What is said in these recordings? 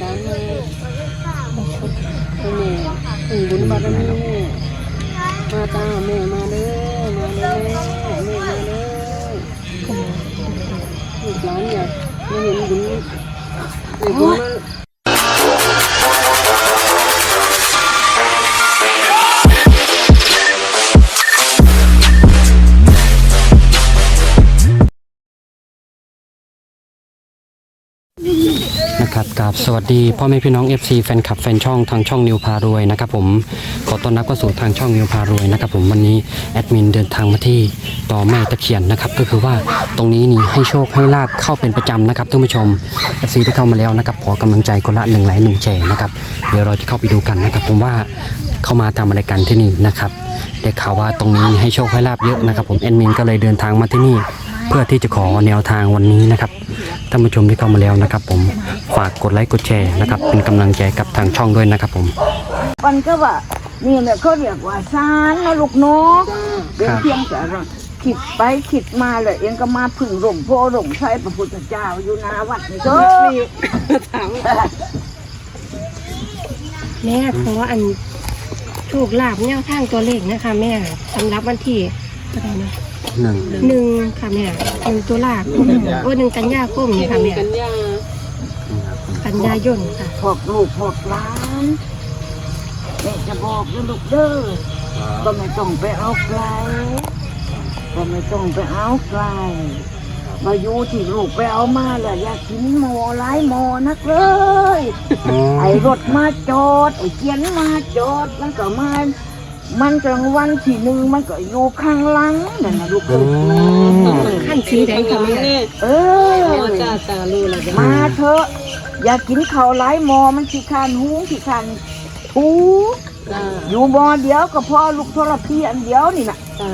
ตามมาให้แม่ถึงบุญบารมีแม่มาตาแม่มาเด้อมาเด้อแม่มาเด้อลูกหลานอยากมาเห็นบุญเห็นบุญมา นะครับกับสวัสดีพ่อแม่พี่น้อง FC แฟนคลับแฟนช่องทางช่องนิวพารวยนะครับผมขอต้อนรับเข้าสู่ทางช่องนิวพารวยนะครับผมวันนี้แอดมินเดินทางมาที่ต่อแม่ตะเคียนนะครับก็คือว่าตรงนี้นี่ให้โชคให้ลาบเข้าเป็นประจำนะครับท่านผู้ชม FC ที่เข้ามาแล้วนะครับขอกำลังใจคนละหนึ่งไลค์หนึ่งแชร์นะครับเดี๋ยวเราจะเข้าไปดูกันนะครับผมว่าเข้ามาทำอะไรกันที่นี่นะครับได้ข่าวว่าตรงนี้ให้โชคให้ลาบเยอะนะครับผมแอดมินก็เลยเดินทางมาที่นี่ เพื่อที่จะขอแนวทางวันนี้นะครับท่านผู้ชมที่เข้ามาแล้วนะครับ ผมฝากกดไลค์กดแชร์นะครับ เป็นกำลังใจกับทางช่องด้วยนะครับ ผมมันก็ว่านี่แหละเขาเรียกว่าสารนะลูกเนาะเป็นเพียงแต่เราคิดไปคิดมาเลยเองก็มาพึ่งหลวงพ่อหลวงใช้พระพุทธเจ้าอยู่หนาวัดนี่ก็ถามแม่ขออันถูกลาบแนวทางตัวเลขนะคะ แม่สำหรับวันที่อะไรนะ หนึ่งหนึ่งค่ะแม่หนึ่งตุลาคมโอ้หนึ่งกันยาคมนี่ค่ะแม่กันยากันยายนค่ะพวกลูกพวกหลานแม่จะบอกนะลูกเด้อก็ไม่ต้องไปเอาไกลก็ไม่ต้องไปเอาไกลมาอยู่ที่ลูกไปเอามาแหละอยากกินหมอหลายหมอนักเลยอ๋อไอ้รถมาจอด ไอ้เกียนมาจอดมันก็มา มันกลางวันที่หนึ่งมันก็อยู่ข้างหลังนั่นนะลูกเอ้ยขั้นสีแดงค่ะแม่นี่เอโอ้อจ้าตาลูละจ้ะมาเถอะ อย่ากินข้าวหลายหมอมันขี้คานหูขี้คานทูจ้าอยู่หมอเดียวก็พอลูกโทรพีอันเดียวนี่นะจ้า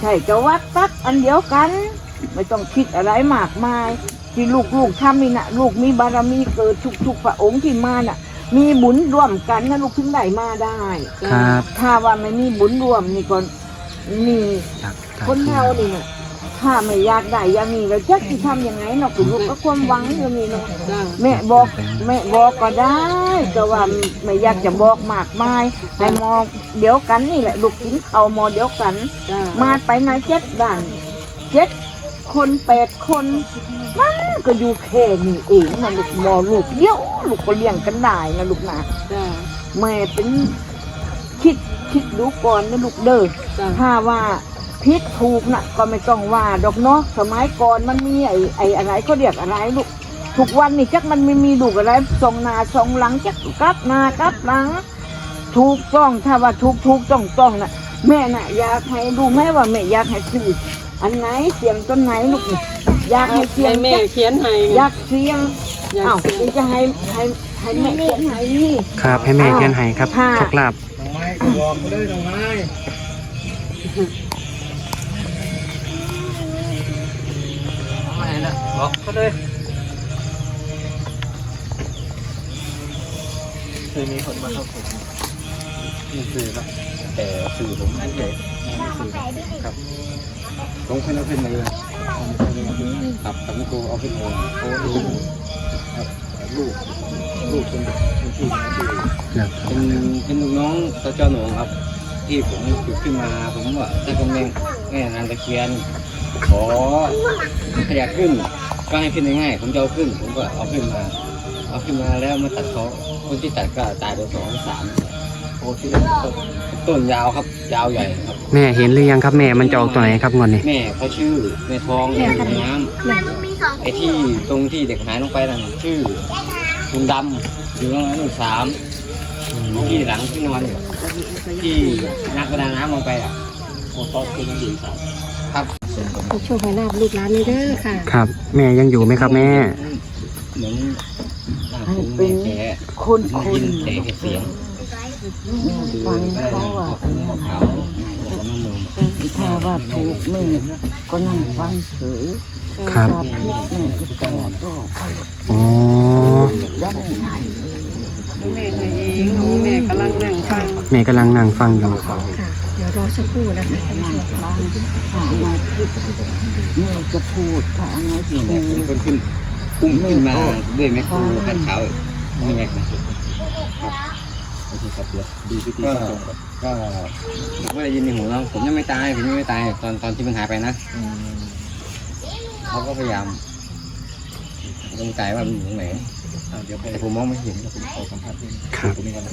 ใช่จะวัดตักอันเดียวกัน ไม่ต้องคิดอะไรมากมาย ที่ลูกลูกทำนี่นะลูกมีบารมีเกิดทุกทุกๆพระองค์ที่มาน่ะ มีบุญร่วมกันนะลูกถึงได้มาได้ครับ ถ้าว่าไม่มีบุญรวมนี่ก็นี่คนเรานี่น่ะถ้าไม่อยากได้อย่างนี้แล้วจะจะทำยังไงเนาะคุณลูกก็ความหวังอย่างนี้เนาะจ้าแม่บอกแม่บอกก็ได้แต่ว่าไม่อยากจะบอกมากมายให้มองเดี๋ยวกันนี่แหละลูกกินข้าวมอเดี๋ยวกันจ้ามาไปไหนเจ็ดด่านเจ็ด คนแปดคนมันก็อยู่แค่นี้เองนะลูกมอลูกเดียวลูกก็เลี้ยงกันได้นะลูกนะจ้าแม่เป็นคิดคิดดูก่อนนะลูกเด้อจ้าถ้าว่าพิษถูกนะก็ไม่ต้องว่าดอกเนาะสมัยก่อนมันมีไอ้ไอ้อะไรเขาเรียกอะไรลูกทุกวันนี่จักมันไม่มีลูกอะไรทรงหนาทรงหลังจักกลับหนากลับหลังถูกต้องถ้าว่าถูกถูกต้องต้องนะแม่น่ะอยากให้ดูแม่ว่าแม่อยากให้ซื้อ อันไหนเสียงต้นไหนลูกนี่อยากให้เสียให้งแม่จักเขียนให้อยากเสียงอยากอ้าวเสียงจะให้ให้ให้แม่เขียนให้นี่ครับให้แม่เขียนให้ครับค่ะโชคลาภบอกเขาเลยเคยมีคนมาเข้าผมนี่คือครับแต่สื่อผมไม่ใช่ไม่สื่อครับ ผมเคยเอาขึ้นเลยครับกับนิโกเอาขึ้นมาโอ้ลูกครับลูกลูกเป็นเป็นพี่เป็นเป็นลูกน้องตาเจ้าหนงครับ ที่ผมจุดขึ้นมาผมว่าถ้าเนแม่แม่นางตะเคียนขอขยักขึ้นก็ให้ขึ้นง่ายๆผมจะเอาขึ้น ผมก็เอาขึ้นมา เอาขึ้นมาแล้วมาตัดเขาคนที่ตัดก็ตายไปสองสาม โอ้ที่ต้นต้นยาวครับ ยาวใหญ่ครับ แม่เห็นหรือยังครับแม่มันจะออกตัวไหนครับงอนนี้แม่เขาชื่อแม่ทองแม่ทองน้แม่ำไอ้ที่ตรงที่เด็กหายลงไปนั่นชื่อลุงดำอยู่ตรงนั้นหนึ่งสามที่หลังที่นอนอยู่ที่นักประดาน้ำลงไปอะโอ้ตอนคือมันอยู่สามครับให้โชคให้ลาบลูกหลานเลยเด้อค่ะ ครับ แม่ยังอยู่ไหมครับแม่เหมือนหน้าผมแม่แกคนได้คยินนแต่แค่เสียง ฟังเขาว่าขาวผมก็มือถ้าว่าถูกแม่ก็นั่งฟังเฉยครับถ้าผิดแม่ก็ต้องก็อ๋อยังไงแม่ให้เองน้องแม่กำลังนั่งฟังแม่กำลังนั่งฟังอยู่ค่ะ เดี๋ยวรอสักครู่นะคะท่านผู้ชมฟังถาอะไรผิดแม่จะพูดถาอะไรผินี่ดแหละเป็นคนขึ้นอุ้มขึ้นมาด้วยแม่ครูขัดเขานี่ไงครับ โอเคครับเดี๋ยวดูพิธีก็ขั้นตอนก่อนก็ผมก็ได้ยินในหูแล้วผมยังไม่ตายผมยังไม่ตายตอนตอนที่มันหายไปนะอืมเขาก็พยายามสงสัยว่ามันอยู่ตรงไหนอ่าเดี๋ยวไปแต่ผมมองไม่เห็นเดี๋ยวผมขอสัมภาษณ์เรื่องครับตรงนี้ก่อนนะ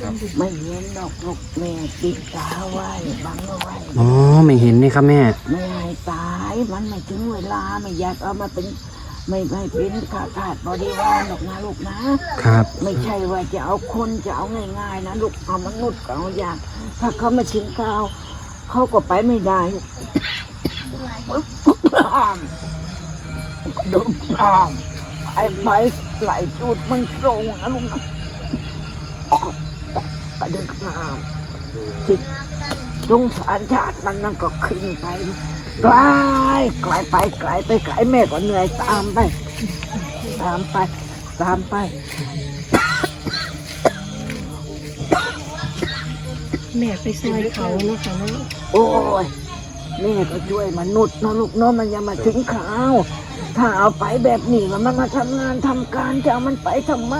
ครับไม่เห็นดอกลูกแม่ปิดตาไว้บังเอาไว้อ๋อไม่เห็นนี่ครับแม่ ไม่ให้ตายมันไม่ถึงเวลาไม่อยากเอามาเป็น ไม่ไม่เป็นขาดขาดบริวารหรอกนะลูกนะ ครับ ไม่ใช่ว่าจะเอาคนจะเอาง่ายๆนะลูกเอามนุษย์ก็เอาอย่าง ถ้าเขามาถึงกาวเขาก็ไปไม่ได้ดูตามไอ้ไม้ไหลจุดมันตรงนะลูกนะกระดึกน้ำจิตสงสารชาติมันนั่นก็ขึ้นไป ไกลไกลไปไกลไปไกลแม่ก็เหนื่อยตามไป ตามไป ตามไป แม่ไปซอยเขาเนาะค่ะเนาะโอ้ยแม่ก็ช่วยมนุษย์เนาะลูกเนาะมันยังมาถึงข่าว ถ้าเอาไปแบบนี้มันมาทำงานทำการจะเอามันไปทำไม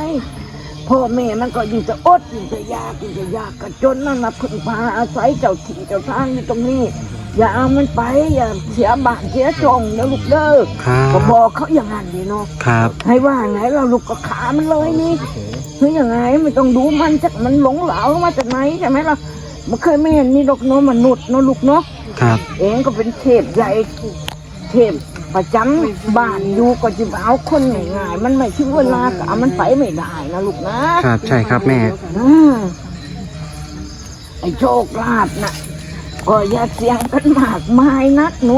พ่อแม่มันก็อยู่จะอดอยู่จะยากอยู่จะยากกระจนนั่นมาพึ่งพาอาศัยเจ้าที่เจ้าทางอยู่ตรงนี้ อย่าเอามันไปอย่าเสียบาทเสียจงนะลูกเด้อครัก็บบอกเขาอย่างนั้นดีเนาะครับ ให้ว่าไงเราลูกก็ขามันเลยนี่เฮ้ยยังไงไม่ต้องดูมันจากมันหลงเหลามาจากไหนใช่ไหมล่ะมันเคยไม่เห็นนี่ดอกเนาะมนุษย์เนาะลูกเนาะครับ เองก็เป็นเทพใหญ่เทพประจำบ้านอยู่ก็จะเอาคนง่ายๆมันไม่ถึงเวลาก็เอามันไปไม่ได้นะลูกนะครับใช่ครับแม่อืมไอ้โชคลาภน่ะ ก็อย่าเสี่ยงกันมากมายนักหนู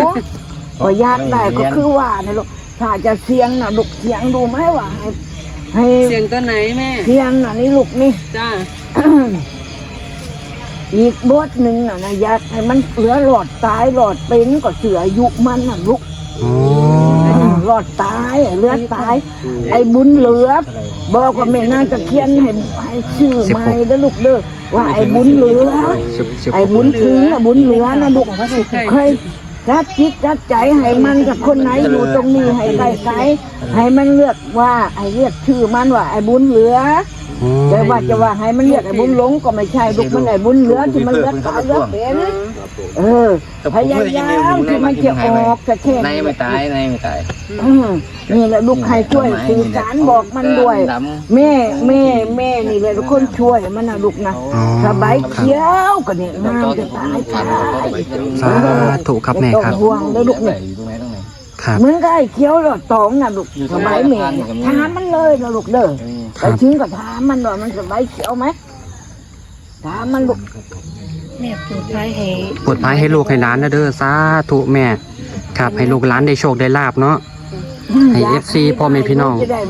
ก็อยากได้ก็คือว่านะลูกถ้าจะเสี่ยงนะลูกเสี่ยงดูไหมว่าให้ให้เสียงตัวไหนแม่ เสี่ยงน่ะนี่ลูกนี่จ้าอีกบทหนึ่งน่ะนะอยากให้มันเหลือหลอดตายหลอดเป็นก็เสืออายุมันน่ะลูกอ๋อ หลอดตายเหลือดตาย ไอ้บุญเหลือ บอกว่าแม่นางจะเขียนให้ให้ชื่อใหม่แล้วลูกเด้อว่าไอ้บุญเหลือสิบสิบไอ้บุญถึงน่ะบุญเหลือนะลูกเคยจัดจิตจัดใจให้มันกับคนไหนอยู่ตรงนี้ให้ไกลไกลให้มันเลือกว่าไอ้เรียกชื่อมันว่าไอ้บุญเหลืออ๋อแต่ว่าจะว่าให้มันเรียกไอ้บุญหลงก็ไม่ใช่ลูกมันไอ้บุญเหลือที่มันเลือกตายเลือกเป็น เออพยายามที่มันจะออกจะแค่นายไม่ตายนายไม่ตายอืมนี่แหละลูกใครช่วยสื่อสารบอกมันด้วยแม่แม่แม่นี่แหละทุกคนช่วยมันนะลูกนะอ๋อสบายเขียวก็เนี่ยงามจะตายตายสาธุครับแม่ครับไต้องห่วงเลยลูกไหนเนี่ยอยู่ตรงไหนตรงไหนครับ เหมือนกับไอ้เขียวหลอดตองน่ะลูกสบายแม่เนี่ยถามมันเลยนะลูกเด้อครัไปบถึงก็ถามมันว่ามันสบายเขียวไหมถามมันลูก แม่ปวดท้ายให้ปวดพายให้ลูกให้หลานนะเด้อสาธุแม่ ครับให้ลูกหลานได้โชคได้ลาบเนาะให้ FC พ่อแม่พี่น้อง จะได้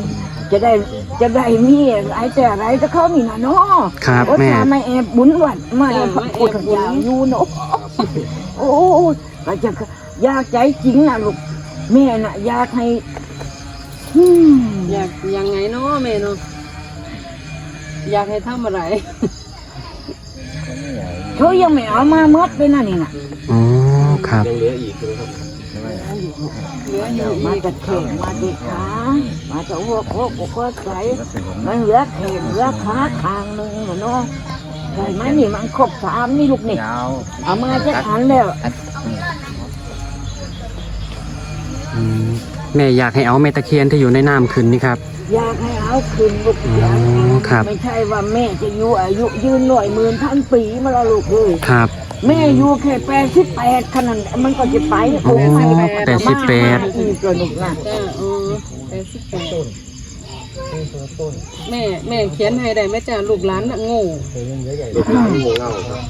จะได้จะได้มีอะไรแต่อะไรจะเข้านี่นะเนาะครับโอ้แม่ตาไม่แอบบุญวัดไม่แอบพูดอย่างอยู่เนาะโอ้ยก็จะอยากใจจริงนะลูกแม่น่ะอยากให้อืมอยากยังไงเนาะแม่เนาะอยากให้ทำอะไร เขายังไม่เอามาเมื่อเป็นอันนี้น่ะอ๋อครับยังเหลืออีกใช่ไหมครับเหลืออยู่มาอีกจากเข่งมาจากขามาจากหัวโคกหัวโคกใสมันเหลือเข่งเหลือขาทางหนึ่งน่ะเนาะใช่ไหมนี่มันครบสามนี่ลูกนี่ยาวเอามาจากอันแล้วอืมแม่อยากให้เอาแม่ตะเคียนที่อยู่ในน้ำขึ้นนี่ครับ อยากให้เอาคืนลูกอ๋ออยากให้ครับ ไม่ใช่ว่าแม่จะอยู่อายุยืนหน่อยหมื่นพันปีมาแล้วลูกเอ้ยครับ แม่อยู่แค่แปดสิบแปดขนาดนั้นมันก็จะไปอ๋อโอ้ยแปดสิบแปดมาอีกตัวหนึ่งนะ จ้าอ๋อแปดสิบแปด แม่แม่เขียนให้ได้ไหมจ้าลูกหลานน่ะโง่ลูกหลานโง่เง่าครับ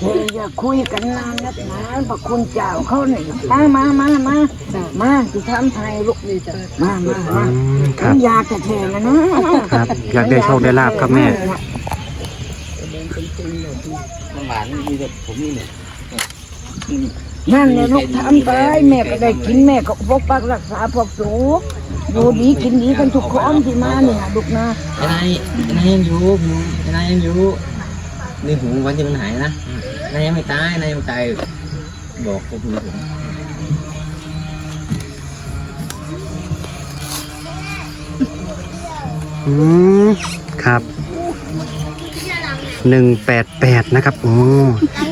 เฮ้ยอย่าคุยกันนานนักหนาพระคุณเจ้าเขาเนี่ยมามามามาจ้ามาที่ทำไทยลูกนี่จ้ามามาอืมามครับน้ำยาจะแทงนะนะครับ อยากได้โชคได้ลาบครับแม่น้ำหวานมีแต่ผมนี่เนี่ยนั่นเนี่ยลูกทำไปแม่ก็ได้กินแม่ก็ปกปักรักษาพวกสู อยู่ดีกินดีกันทุกคนที่มาเนี่ยลูกนะไอ้นายไอ้นายยังอยู่ไอ้นายยังอยู่นี่หูวันที่มันหายนะนายยังไม่ตายนายยังไม่ตายบอกผมผมออืมครับหนึ่งแปดแปดนะครับโอ้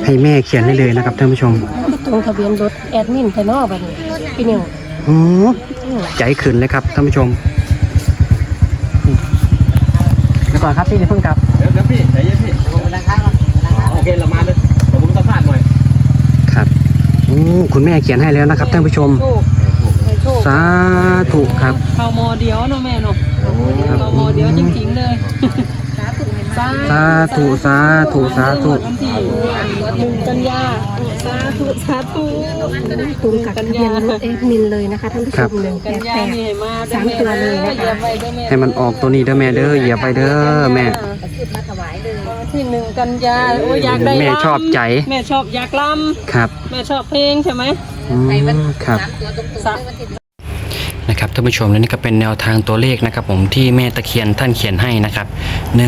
ให้แม่เขียนได้เลยนะครับท่านผู้ชมก็ตรงทะเบียนรถแอดมินแต่นอกบัดนี้พี่นิว โอ้ใจขึ้นเลยครับท่านผู้ชมเดี๋ยวก่อนครับพี่จะเพิ่งกลับเดี๋ยวเดี๋ยวพี่ใจเย็นพี่ผมไปนั่งข้างก่อนโอเคเรามาเลยเดี๋ยวผมสัมภาษณ์หน่อยครับโอ้คุณแม่เขียนให้แล้วนะครับท่านผู้ชมโชคให้โชคสาธุครับเข้ามอเดียวเนาะแม่เนาะเข้ามอเดียวจริงๆเลยสาสาธุสาธุสาธุวันที่หนึ่งกันยา สาธุสาธุตรงกับทะเบียนรถแอดมินเลยนะคะท่านผู้ชมหนึ่งแปกันดยาแปดนี่ให้มาสามตัวเลยนะคะอย่าไปเด้อแม่ให้มันออกตัวนี้เด้อแม่เด้อเหยียบไปเด้อแม่ที่หนึ่งกันยาโอ้ยอยากได้แม่ลำชอบใจ แม่ชอบอยากลครับำแม่ชอบเพลงใช่ไหม อืมครับสะน นะครับท่านผู้ชมและนี่ก็เป็นแนวทางตัวเลขนะครับผมที่แม่ตะเคียนท่านเขียนให้นะครับ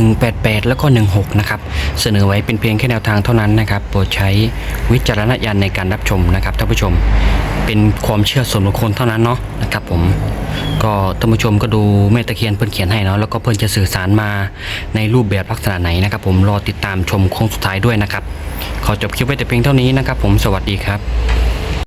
188 แล้วก็ 16 นะครับ เสนอไว้เป็นเพียงแค่แนวทางเท่านั้นนะครับ โปรดใช้วิจารณญาณในการรับชมนะครับท่านผู้ชมเป็นความเชื่อส่วนบุคคลเท่านั้นเนาะนะครับผมก็ท่านผู้ชมก็ดูแม่ตะเคียนเพิ่อนเขียนให้เนาะแล้วก็เพิ่อนจะสื่อสารมาในรูปแบบลักษณะไหนนะครับ ผมรอติดตามชมโค้งสุดท้ายด้วยนะครับ ขอจบคลิปไว้แต่เพียงเท่านี้นะครับ ผมสวัสดีครับ